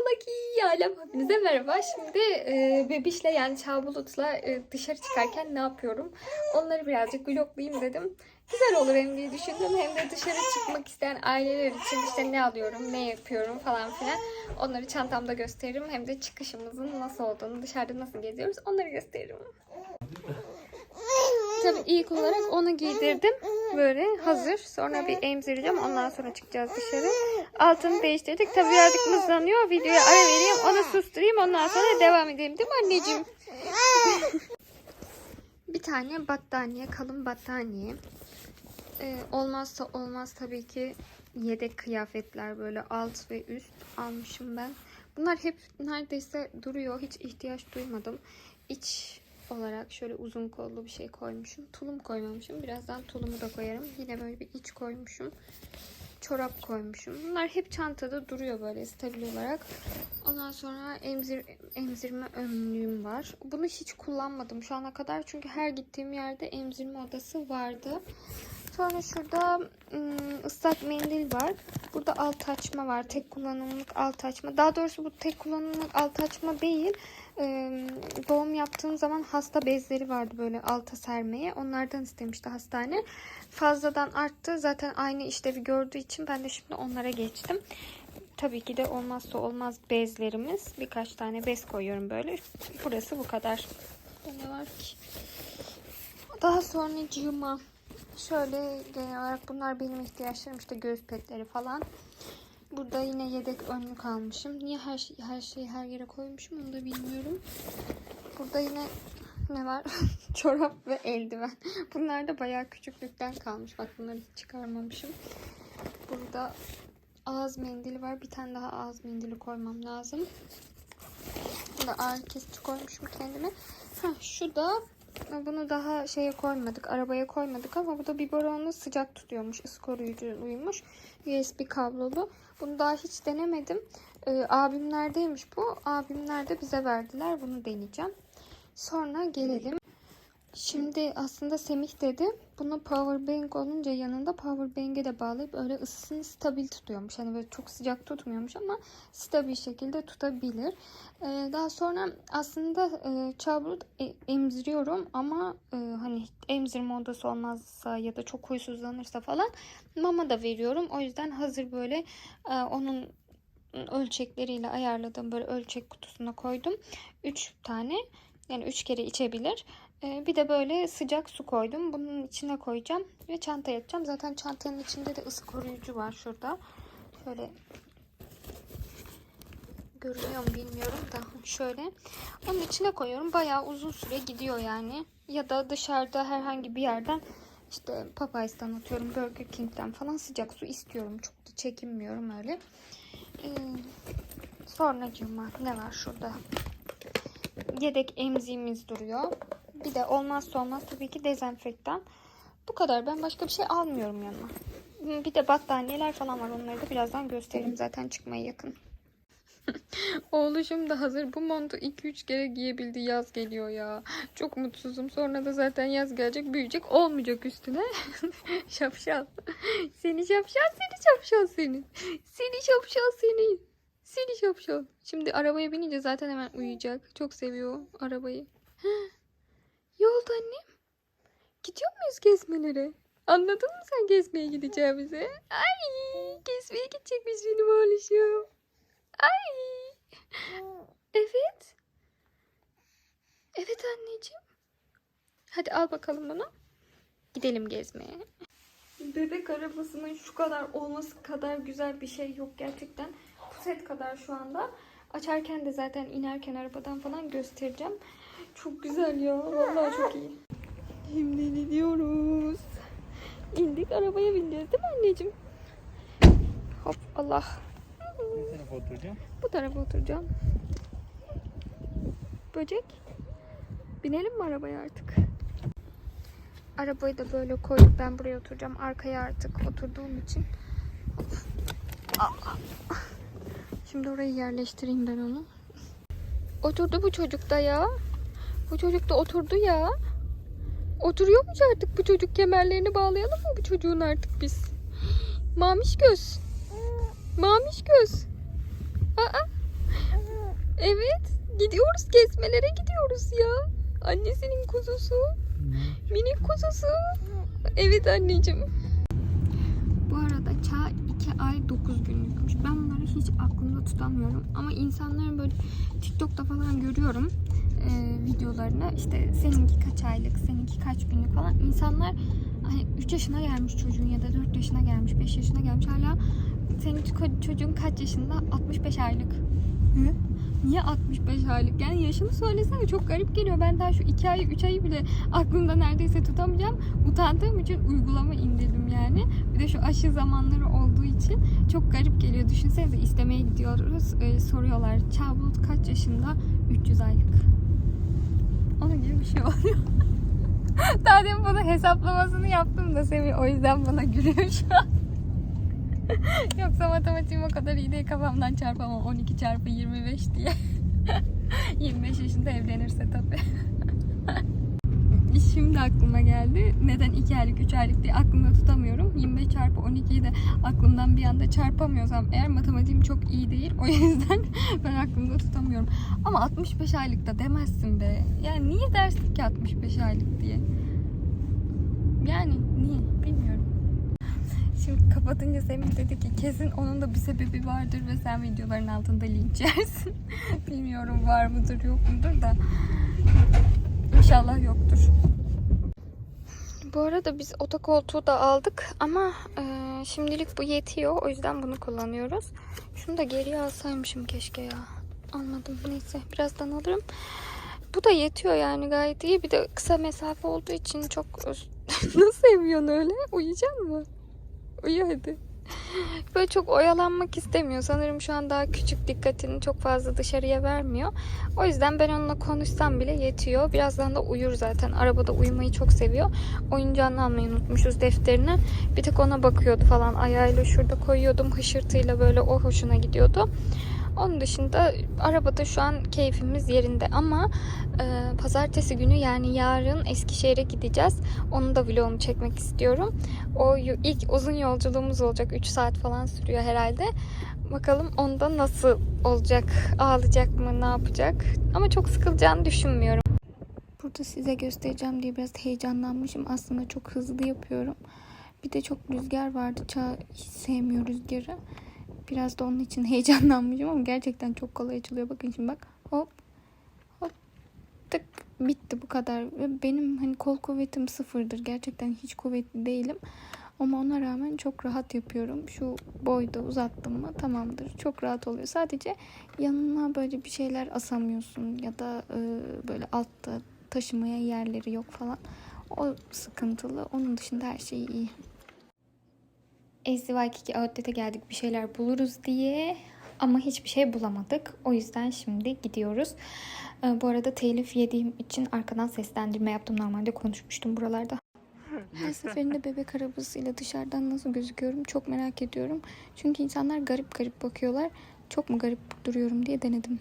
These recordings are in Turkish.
ola ki alem hepinize merhaba. Şimdi e, bebişle yani Çağbulut'la e, dışarı çıkarken ne yapıyorum? Onları birazcık vloglayayım dedim. Güzel olur hem diye düşündüm hem de dışarı çıkmak isteyen aileler için işte ne alıyorum, ne yapıyorum falan filan. Onları çantamda gösteririm. Hem de çıkışımızın nasıl olduğunu, dışarıda nasıl geziyoruz onları gösteririm. Tabii ilk olarak onu giydirdim. Böyle hazır. Sonra bir emzireceğim. Ondan sonra çıkacağız dışarı. Altını değiştirdik. Tabii birazcık mızlanıyor. Videoya ara vereyim. Onu susturayım. Ondan sonra devam edelim. Değil mi anneciğim? bir tane battaniye. Kalın battaniye. Ee, olmazsa olmaz tabii ki yedek kıyafetler böyle alt ve üst almışım ben. Bunlar hep neredeyse duruyor. Hiç ihtiyaç duymadım. İç olarak şöyle uzun kollu bir şey koymuşum. Tulum koymamışım. Birazdan tulumu da koyarım. Yine böyle bir iç koymuşum. Çorap koymuşum. Bunlar hep çantada duruyor böyle stabil olarak. Ondan sonra emzir, emzirme önlüğüm var. Bunu hiç kullanmadım şu ana kadar. Çünkü her gittiğim yerde emzirme odası vardı. Sonra şurada ım, ıslak mendil var. Burada alt açma var. Tek kullanımlık alt açma. Daha doğrusu bu tek kullanımlık alt açma değil. Ee, doğum yaptığım zaman hasta bezleri vardı böyle alta sermeye. Onlardan istemişti hastane. Fazladan arttı. Zaten aynı işlevi gördüğü için ben de şimdi onlara geçtim. Tabii ki de olmazsa olmaz bezlerimiz. Birkaç tane bez koyuyorum böyle. Burası bu kadar. Ne var ki? Daha sonra cıma. Şöyle genel olarak bunlar benim ihtiyaçlarım. işte göz petleri falan. Burada yine yedek önlük almışım. Niye her, şey, her şeyi her yere koymuşum onu da bilmiyorum. Burada yine ne var? Çorap ve eldiven. Bunlar da bayağı küçüklükten kalmış. Bak bunları hiç çıkarmamışım. Burada ağız mendili var. Bir tane daha ağız mendili koymam lazım. Burada ağrı kesici koymuşum kendime. Heh, şu da bunu daha şeye koymadık. Arabaya koymadık ama bu da biberonlu sıcak tutuyormuş. ısı koruyucuymuş. USB kablolu. Bunu daha hiç denemedim. Ee, abimlerdeymiş bu. Abimler de bize verdiler. Bunu deneyeceğim. Sonra gelelim. Şimdi aslında Semih dedi. Bunu power bank olunca yanında power bank'e de bağlayıp öyle ısısını stabil tutuyormuş. Hani böyle çok sıcak tutmuyormuş ama stabil şekilde tutabilir. Ee, daha sonra aslında e, çabuk e, emziriyorum ama e, hani emzirme odası olmazsa ya da çok huysuzlanırsa falan mama da veriyorum. O yüzden hazır böyle e, onun ölçekleriyle ayarladığım böyle ölçek kutusuna koydum. 3 tane yani 3 kere içebilir. Ee, bir de böyle sıcak su koydum. Bunun içine koyacağım ve çantaya atacağım. Zaten çantanın içinde de ısı koruyucu var şurada. Şöyle görünüyor mu bilmiyorum da şöyle. Onun içine koyuyorum. Bayağı uzun süre gidiyor yani. Ya da dışarıda herhangi bir yerden işte Popeyes'tan atıyorum Burger King'den falan sıcak su istiyorum. Çok da çekinmiyorum öyle. Ee, sonra cuma ne var şurada? Yedek emziğimiz duruyor. Bir de olmazsa olmaz tabii ki dezenfektan. Bu kadar. Ben başka bir şey almıyorum yanıma. Bir de battaniyeler falan var. Onları da birazdan gösteririm. Zaten çıkmaya yakın. Oğluşum da hazır. Bu montu 2-3 kere giyebildi. Yaz geliyor ya. Çok mutsuzum. Sonra da zaten yaz gelecek. Büyüyecek. Olmayacak üstüne. şapşal. Seni şapşal. Seni şapşal seni. Seni şapşal seni. Seni şapşal. Şimdi arabaya binince zaten hemen uyuyacak. Çok seviyor arabayı. Yolda annem. Gidiyor muyuz gezmelere? Anladın mı sen gezmeye gideceğimizi? Ay gezmeye gidecekmiş benim oğluşum. Ay. Evet. Evet anneciğim. Hadi al bakalım bunu. Gidelim gezmeye. Bebek arabasının şu kadar olması kadar güzel bir şey yok gerçekten. Puset kadar şu anda. Açarken de zaten inerken arabadan falan göstereceğim. Çok güzel ya. Vallahi çok iyi. Şimdi gidiyoruz. İndik arabaya bineceğiz değil mi anneciğim? Hop Allah. Ne tarafa oturacağım? Bu tarafa oturacağım. Böcek. Binelim mi arabaya artık? Arabayı da böyle koyduk. Ben buraya oturacağım. Arkaya artık oturduğum için. Ah. Şimdi orayı yerleştireyim ben onu. Oturdu bu çocuk da ya. Bu çocuk da oturdu ya. Oturuyormuş artık bu çocuk. Kemerlerini bağlayalım mı bu çocuğun artık biz? Mamiş göz. Mamiş göz. Aa. Evet. Gidiyoruz gezmelere gidiyoruz ya. Annesinin kuzusu. Minik kuzusu. Evet anneciğim. Çağ 2 ay 9 günlükmüş. Ben bunları hiç aklımda tutamıyorum. Ama insanların böyle TikTok'ta falan görüyorum e, videolarını. İşte seninki kaç aylık, seninki kaç günlük falan. İnsanlar hani 3 yaşına gelmiş çocuğun ya da 4 yaşına gelmiş, 5 yaşına gelmiş. Hala senin ço- çocuğun kaç yaşında? 65 aylık. Hı? Niye 65 aylık? Yani yaşını söylesene çok garip geliyor. Ben daha şu 2 ay 3 ayı bile aklımda neredeyse tutamayacağım. Utandığım için uygulama indirdim yani. Bir de şu aşı zamanları olduğu için çok garip geliyor. Düşünsenize istemeye gidiyoruz. Ee, soruyorlar Çağbulut kaç yaşında? 300 aylık. Onun gibi bir şey oluyor. Daha demin bunun hesaplamasını yaptım da Semih o yüzden bana gülüyor şu an. Yoksa matematiğim o kadar iyi değil kafamdan çarpamam 12 çarpı 25 diye. 25 yaşında evlenirse tabii. Şimdi aklıma geldi. Neden 2 aylık 3 aylık diye aklımda tutamıyorum. 25 çarpı 12'yi de aklımdan bir anda çarpamıyorsam eğer matematiğim çok iyi değil. O yüzden ben aklımda tutamıyorum. Ama 65 aylık da demezsin be. Yani niye dersin ki 65 aylık diye? Yani. Şimdi kapatınca Semih dedi ki kesin onun da bir sebebi vardır ve sen videoların altında linç yersin. Bilmiyorum var mıdır yok mudur da. İnşallah yoktur. Bu arada biz oda koltuğu da aldık ama e, şimdilik bu yetiyor. O yüzden bunu kullanıyoruz. Şunu da geriye alsaymışım keşke ya. Almadım. Neyse birazdan alırım. Bu da yetiyor yani gayet iyi. Bir de kısa mesafe olduğu için çok... Nasıl seviyorsun öyle? Uyuyacak mı? Uyu hadi. Böyle çok oyalanmak istemiyor. Sanırım şu an daha küçük dikkatini çok fazla dışarıya vermiyor. O yüzden ben onunla konuşsam bile yetiyor. Birazdan da uyur zaten. Arabada uyumayı çok seviyor. Oyuncağını almayı unutmuşuz defterine. Bir tek ona bakıyordu falan. Ayağıyla şurada koyuyordum. Hışırtıyla böyle o hoşuna gidiyordu. Onun dışında arabada şu an keyfimiz yerinde ama e, pazartesi günü yani yarın Eskişehir'e gideceğiz. Onun da vlogunu çekmek istiyorum. O ilk uzun yolculuğumuz olacak. 3 saat falan sürüyor herhalde. Bakalım onda nasıl olacak? Ağlayacak mı? Ne yapacak? Ama çok sıkılacağını düşünmüyorum. Burada size göstereceğim diye biraz heyecanlanmışım. Aslında çok hızlı yapıyorum. Bir de çok rüzgar vardı. Hiç sevmiyor rüzgarı. Biraz da onun için heyecanlanmışım ama gerçekten çok kolay açılıyor. Bakın şimdi bak. Hop. Hop. Tık. Bitti bu kadar. Benim hani kol kuvvetim sıfırdır. Gerçekten hiç kuvvetli değilim. Ama ona rağmen çok rahat yapıyorum. Şu boyda uzattım mı tamamdır. Çok rahat oluyor. Sadece yanına böyle bir şeyler asamıyorsun ya da e, böyle altta taşımaya yerleri yok falan. O sıkıntılı. Onun dışında her şey iyi. SDY2 Outlet'e geldik bir şeyler buluruz diye ama hiçbir şey bulamadık. O yüzden şimdi gidiyoruz. Ee, bu arada telif yediğim için arkadan seslendirme yaptım. Normalde konuşmuştum buralarda. Her seferinde bebek arabasıyla dışarıdan nasıl gözüküyorum çok merak ediyorum. Çünkü insanlar garip garip bakıyorlar. Çok mu garip duruyorum diye denedim.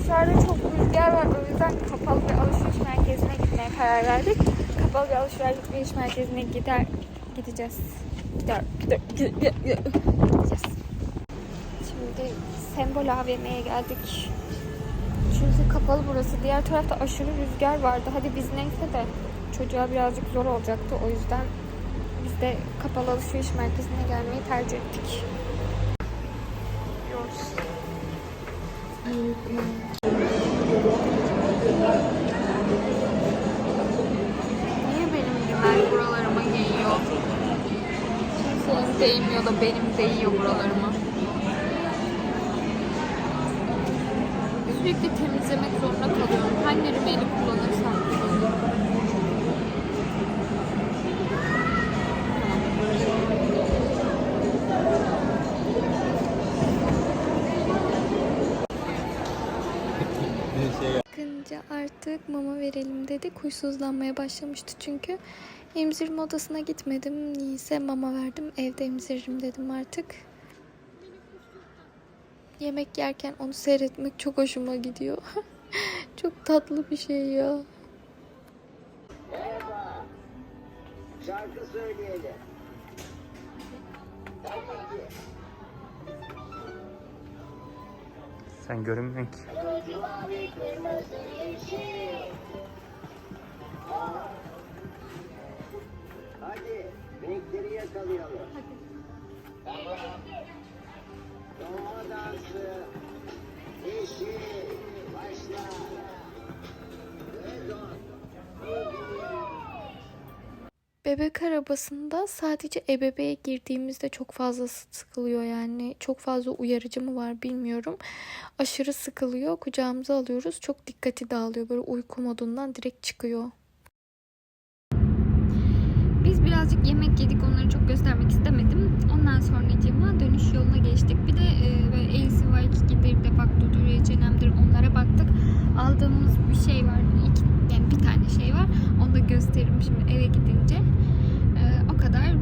Dışarıda çok rüzgar var. O yüzden kapalı bir alışveriş merkezine gitmeye karar verdik. Kapalı bir alışveriş merkezine gider gideceğiz. Gider, gider, gider, gider-. Şimdi Sembol AVM'ye geldik. Çünkü kapalı burası. Diğer tarafta aşırı rüzgar vardı. Hadi biz neyse de çocuğa birazcık zor olacaktı. O yüzden biz de kapalı alışveriş merkezine gelmeyi tercih ettik. Gidiyoruz. Niye benim rimel buralarıma değiyor? Kimsenin değmiyor da benim değiyor buralarıma. Sürekli temizlemek zorunda kalıyorum. Hangi rimeli kullanırsam Bakınca artık mama verelim dedik. Huysuzlanmaya başlamıştı çünkü. Emzirme odasına gitmedim. Niyeyse mama verdim. Evde emziririm dedim artık. Yemek yerken onu seyretmek çok hoşuma gidiyor. çok tatlı bir şey ya. Şarkı söyleyelim. Sen görünmüyorsun ki. Hadi renkleri yakalayalım. Tamam. Doğa dansı. Yeşil. Başla. Ve dön. Bebek arabasında sadece ebeveğe girdiğimizde çok fazla sıkılıyor yani. Çok fazla uyarıcı mı var bilmiyorum. Aşırı sıkılıyor. Kucağımıza alıyoruz. Çok dikkati dağılıyor. Böyle uyku modundan direkt çıkıyor. Biz birazcık yemek yedik. Onları çok göstermek istemedim. Ondan sonracığıma dönüş yoluna geçtik. Bir de e, böyle Elsi var, Kiki'dir, Defakto'dur, H&M'dir onlara baktık. Aldığımız bir şey var. İki, yani bir tane şey var. Onu da gösteririm şimdi eve gidince. E, o kadar.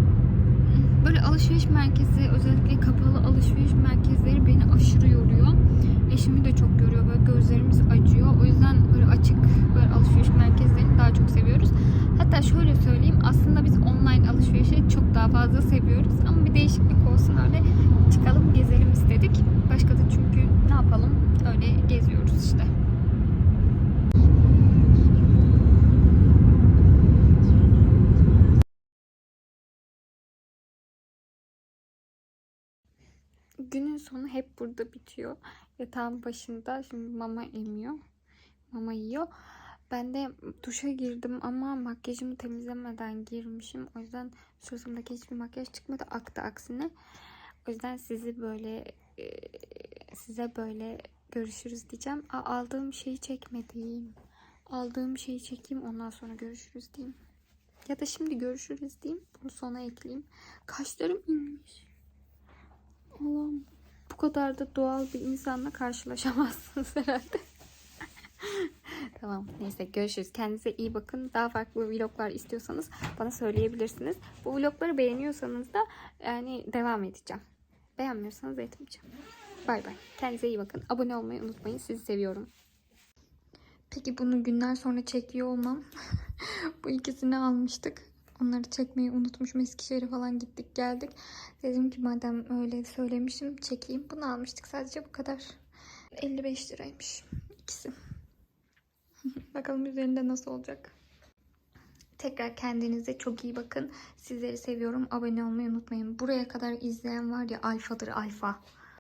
Böyle alışveriş merkezi, özellikle kapalı alışveriş merkezleri beni aşırı yoruyor. Eşimi de çok yoruyor. Böyle gözlerimiz acıyor. O yüzden böyle açık böyle alışveriş merkezlerini daha çok seviyoruz. Hatta şöyle söyleyeyim aslında biz online alışverişi çok daha fazla seviyoruz ama bir değişiklik olsun öyle çıkalım gezelim istedik. Başka da çünkü ne yapalım öyle geziyoruz işte. Sonu hep burada bitiyor. Yatağın başında şimdi mama emiyor. Mama yiyor. Ben de duşa girdim ama makyajımı temizlemeden girmişim. O yüzden suratımdaki hiçbir makyaj çıkmadı. Aktı aksine. O yüzden sizi böyle e, size böyle görüşürüz diyeceğim. Aa, aldığım şeyi çekmedim. Aldığım şeyi çekeyim ondan sonra görüşürüz diyeyim. Ya da şimdi görüşürüz diyeyim. Bunu sona ekleyeyim. Kaşlarım inmiş. Kadar da doğal bir insanla karşılaşamazsınız herhalde. Tamam neyse görüşürüz. Kendinize iyi bakın. Daha farklı vloglar istiyorsanız bana söyleyebilirsiniz. Bu vlogları beğeniyorsanız da yani devam edeceğim. Beğenmiyorsanız etmeyeceğim. Bay bay. Kendinize iyi bakın. Abone olmayı unutmayın. Sizi seviyorum. Peki bunu günler sonra çekiyor olmam. Bu ikisini almıştık. Onları çekmeyi unutmuşum. Eskişehir'e falan gittik geldik. Dedim ki madem öyle söylemişim çekeyim. Bunu almıştık sadece bu kadar. 55 liraymış ikisi. Bakalım üzerinde nasıl olacak. Tekrar kendinize çok iyi bakın. Sizleri seviyorum. Abone olmayı unutmayın. Buraya kadar izleyen var ya alfadır alfa.